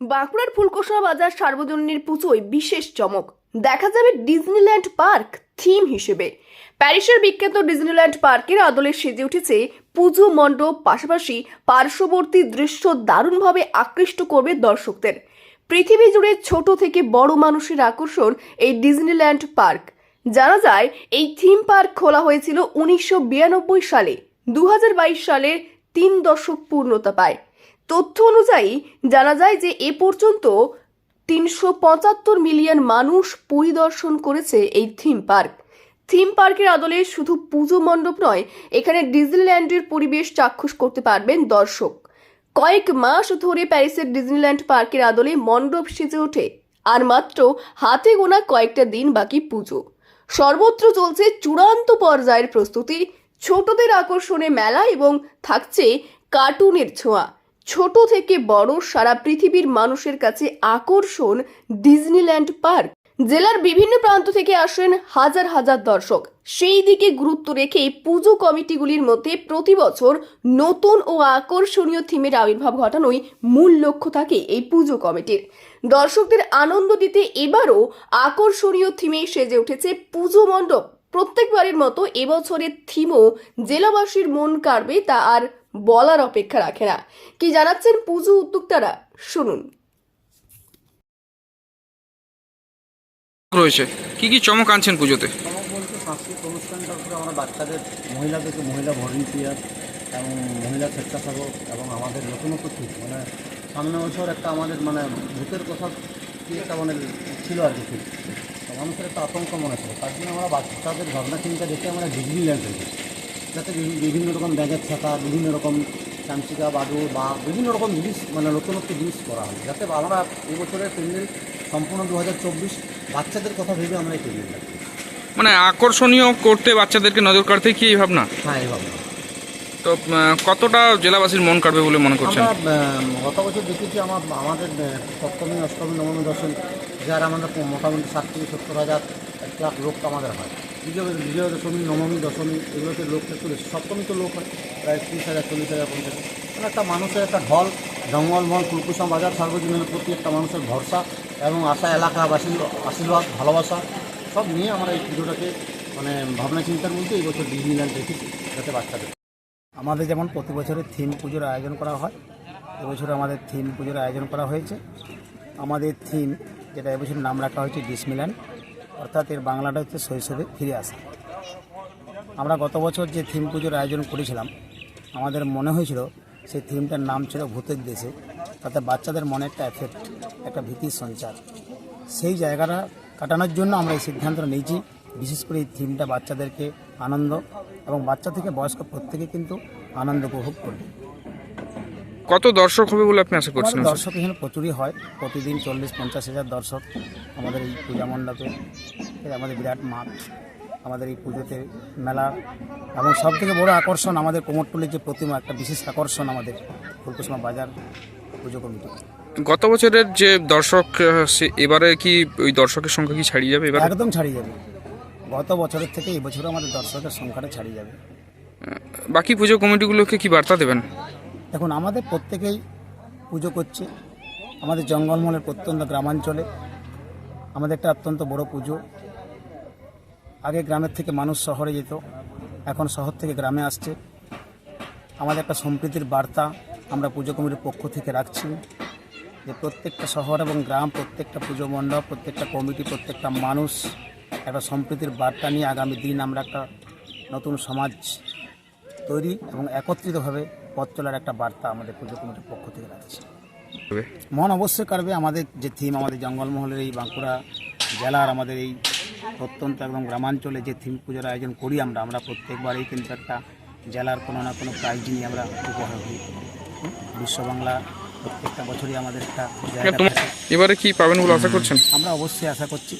বাঁকুড়ার ফুলকোষা বাজার সার্বজনীন পুজোয় বিশেষ চমক। দেখা যাবে ডিজনিল্যান্ড পার্ক থিম হিসেবে। প্যারিসের বিখ্যাত ডিজনিল্যান্ড পার্কের আদলে সেজে উঠেছে পুজো মণ্ডপ, পাশাপাশি পার্শ্ববর্তী দৃশ্য দারুণভাবে আকৃষ্ট করবে দর্শকদের। পৃথিবী জুড়ে ছোট থেকে বড় মানুষের আকর্ষণ এই ডিজনিল্যান্ড পার্ক। জানা যায়, এই থিম পার্ক খোলা হয়েছিল উনিশশো বিরানব্বই সালে। দু হাজার বাইশ সালে তিন দশক পূর্ণতা পায়। তথ্য অনুযায়ী জানা যায় যে এ পর্যন্ত তিনশো পঁচাত্তর মিলিয়ন মানুষ পরিদর্শন করেছে এই থিম পার্ক। থিম পার্কের আদলে শুধু পুজো মণ্ডপ নয়, এখানে ডিজনিল্যান্ডের পরিবেশ চাক্ষুষ করতে পারবেন দর্শক। কয়েক মাস ধরে প্যারিসের ডিজনিল্যান্ড পার্কের আদলে মণ্ডপ সেজে ওঠে, আর মাত্র হাতে গোনা কয়েকটা দিন বাকি পুজো। সর্বত্র চলছে চূড়ান্ত পর্যায়ের প্রস্তুতি, ছোটদের আকর্ষণে মেলা এবং থাকছে কার্টুনের ছোঁয়া। ছোট থেকে বড় সারা পৃথিবীর মানুষের কাছে আকর্ষণ ডিজনিল্যান্ড পার্ক। জেলার বিভিন্ন প্রান্ত থেকে আসেন হাজার হাজার দর্শক। সেই দিকে গুরুত্ব রেখে পুজো কমিটিগুলির মধ্যে প্রতি বছর নতুন ও আকর্ষণীয় থিমের আবির্ভাব ঘটানোই মূল লক্ষ্য থাকে এই পুজো কমিটির। দর্শকদের আনন্দ দিতে এবারও আকর্ষণীয় থিমে সেজে উঠেছে পুজো মণ্ডপ। প্রত্যেকবারের মতো এবছরের থিমও জেলাবাসীর মন কাড়বে তা আর বলার অপেক্ষা রাখে না। কি জানাচ্ছেন পুজো উদ্যোক্তারা? শুনুন। রয়েছে। কি কি চমক আনছেন পুজোতে? চমক বলতে সাংস্কৃতিক অনুষ্ঠানটার উপরে আমরা বাচ্চাদের মহিলাদেরকে মহিলা ভলেন্টিয়ার এবং মহিলা স্বেচ্ছাসেবক এবং আমাদের নতুনত্ব ঠিক। মানে সামনে বছর একটা আমাদের মানে ভূতের কথা কি একটা মানে ছিল আর কি ঠিক। মানুষের একটা আতঙ্ক মনে ছিল তার জন্য আমরা বাচ্চাদের ভাবনা চিন্তা দেখে আমরা ডিগ্রি ল্যান্ড রেখেছি যাতে বিভিন্ন রকম ব্যাগের ছাতা বিভিন্ন রকম চামচিকা বাদুর বা বিভিন্ন রকম জিনিস মানে নতুনত্ব জিনিস করা হয়। যাতে আমরা এই বছরের প্যান্ডেল সম্পূর্ণ দু হাজার চব্বিশ বাচ্চাদের কথা ভেবে আমরা এই প্যান্ডেল মানে আকর্ষণীয় করতে বাচ্চাদেরকে নজর কাড়তে কি এই ভাবনা? হ্যাঁ এই ভাবনা। তো কতটা জেলাবাসীর মন কাটবে বলে মনে করছেন? গত বছর দেখেছি আমার আমাদের সপ্তমী অষ্টমী নবমী দশমী যার আমাদের মোটামুটি ষাট থেকে সত্তর হাজার এক লাখ লোক আমাদের হয়। বিজয় দশমী, নবমী দশমী, এগুলোতে লোক একটু বেশি সপ্তমী তো লোক হয় প্রায় ত্রিশ হাজার, চল্লিশ হাজার পঞ্চাশ মানে একটা মানুষের একটা ঢল জঙ্গলমহল ফুলকুসম বাজার সার্বজনীনের প্রতি একটা মানুষের ভরসা এবং আশা এলাকাবাসীর আশীর্বাদ, ভালোবাসা, সব নিয়ে আমরা এই পুজোটাকে মানে ভাবনা চিন্তার মধ্যে এই বছর ডিজনিল্যান্ড রেখেছি যাতে বাচ্চাদের আমাদের যেমন প্রতি বছরের থিম পুজোর আয়োজন করা হয়, এবছর আমাদের থিম পুজোর আয়োজন করা হয়েছে। আমাদের থিম, যেটা এবছর নাম রাখা হয়েছে ডিসমিল্যান্ড। অর্থাৎ এর বাংলাটা হচ্ছে শৈশবে ফিরে আসা। আমরা গত বছর যে থিম পুজোর আয়োজন করেছিলাম, আমাদের মনে হয়েছিল সেই থিমটার নাম ছিল ভূতের দেশে। তাতে বাচ্চাদের মনে একটা এফেক্ট একটা ভীতির সঞ্চার। সেই জায়গাটা কাটানোর জন্য আমরা এই সিদ্ধান্ত নিয়েছি, বিশেষ করে এই থিমটা বাচ্চাদেরকে আনন্দ এবং বাচ্চা থেকে বয়স্ক প্রত্যেকে কিন্তু আনন্দ উপভোগ করবে। কত দর্শক হবে বলে আপনি আশা করছেন? আমাদের দর্শক এখানে প্রচুরই হয়। প্রতিদিন চল্লিশ পঞ্চাশ হাজার দর্শক আমাদের এই পূজা মণ্ডপে। আমাদের বিরাট মাঠ আমাদের এই পুজোতে মেলা এবং সব থেকে বড় আকর্ষণ আমাদের কোমরটুলির যে প্রতিমা একটা বিশেষ আকর্ষণ আমাদের ফুলকুসমা বাজার পুজো কমিটি। গত বছরের যে দর্শক সে- এবারে কি ওই দর্শকের সংখ্যা কি ছাড়িয়ে যাবে এবারে? একদম ছাড়িয়ে যাবে। গত বছরের থেকে এই বছর আমাদের দর্শকের সংখ্যাটা ছাড়িয়ে যাবে। বাকি পুজো কমিটিগুলোকে কি বার্তা দেবেন? এখন আমাদের প্রত্যেকেই পুজো করছে। আমাদের জঙ্গলমহলের প্রত্যন্ত গ্রামাঞ্চলে। আমাদের একটা অত্যন্ত বড় পুজো। আগে গ্রামের থেকে মানুষ শহরে যেত, এখন শহর থেকে গ্রামে আসছে। আমাদের একটা সম্প্রীতির বার্তা আমরা পুজো কমিটির পক্ষ থেকে রাখছি যে প্রত্যেকটা শহর এবং গ্রাম, প্রত্যেকটা পুজো মণ্ডপ, প্রত্যেকটা কমিটি, প্রত্যেকটা মানুষ একটা সম্প্রীতির বার্তা নিয়ে আগামী দিন আমরা একটা নতুন সমাজ তৈরি এবং একত্রিতভাবে পথ চলার একটা বার্তা আমাদের পুজো কমিটির পক্ষ থেকে রাখছি। মন অবশ্যই কাড়বে আমাদের যে থিম আমাদের জঙ্গলমহলের এই বাঁকুড়া জেলার আমাদের এই প্রত্যন্ত একদম গ্রামাঞ্চলে যে থিম পুজোর আয়োজন করি আমরা আমরা প্রত্যেকবারই কিন্তু একটা জেলার কোনো না কোনো প্রাইজ নিয়ে আমরা উপহার দিই। হুম? বিশ্ব বাংলা প্রত্যেকটা বছরই আমাদের একটা এবারে কি পাবেন বলে আশা করছেন? আমরা অবশ্যই আশা করছি।